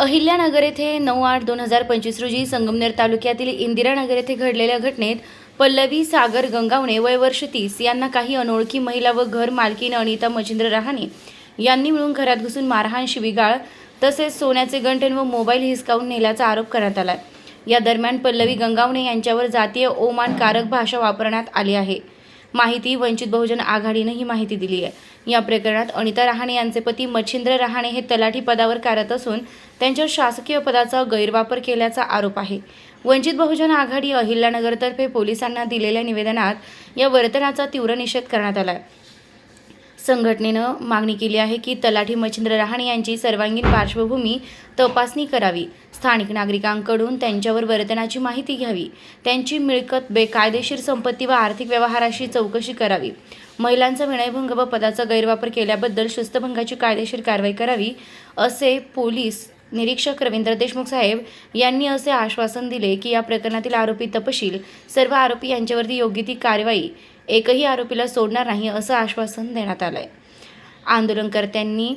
अहिल्यानगर येथे नऊ आठ दोन हजार पंचवीस रोजी संगमनेर तालुक्यातील इंदिरानगर येथे घडलेल्या घटनेत पल्लवी सागर गंगावणे वय वर्ष तीस. यांना काही अनोळखी महिला व घर मालकीन अनिता मच्छिंद्र रहाणे यांनी मिळून घरात घुसून मारहाण शिवीगाळ तसेच सोन्याचे गंठण व मोबाईल हिसकावून नेल्याचा आरोप करण्यात आला या दरम्यान पल्लवी गंगावणे यांच्यावर जातीय ओमानकारक भाषा वापरण्यात आली आहे. माहिती वंचित बहुजन आघाडीनं ही माहिती दिली आहे. या प्रकरणात अनिता रहाणे यांचे पती मच्छिंद्र रहाणे हे तलाठी पदावर कार्यरत असून त्यांच्या शासकीय पदाचा गैरवापर केल्याचा आरोप आहे. वंचित बहुजन आघाडी अहिल्यानगरतर्फे पोलिसांना दिलेल्या निवेदनात या वर्तनाचा तीव्र निषेध करण्यात आला आहे संघटनेनं मागणी केली आहे की तलाठी मच्छिंद्र रहाणे यांची सर्वांगीण पार्श्वभूमी तपासणी करावी. स्थानिक नागरिकांकडून त्यांच्यावर वर्तनाची माहिती घ्यावी. त्यांची मिळकत बेकायदेशीर संपत्ती व आर्थिक व्यवहाराशी चौकशी करावी. महिलांचा विनयभंग व पदाचा गैरवापर केल्याबद्दल शिस्तभंगाची कायदेशीर कारवाई करावी असे पोलीस निरीक्षक रवींद्र देशमुख साहेब यांनी असे आश्वासन दिले की या प्रकरणातील आरोपी तपशील सर्व आरोपी यांच्यावरती योग्य ती कारवाई एकही आरोपीला सोडणार नाही असं आश्वासन देण्यात आलं आहे आंदोलनकर्त्यांनी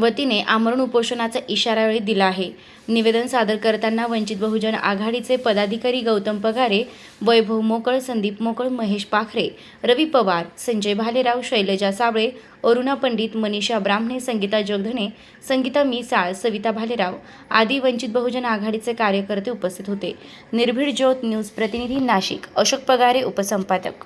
वतीने आमरण उपोषणाचा इशारावेळी दिला आहे. निवेदन सादर करताना वंचित बहुजन आघाडीचे पदाधिकारी गौतम पगारे वैभव मोकळ संदीप मोकळ महेश पाखरे रवी पवार संजय भालेराव शैलजा साबळे अरुणा पंडित मनीषा ब्राह्मणे संगीता जगधने संगीता मिसाळ सविता भालेराव आदी वंचित बहुजन आघाडीचे कार्यकर्ते उपस्थित होते. निर्भीड ज्योत न्यूज प्रतिनिधी नाशिक अशोक पगारे उपसंपादक.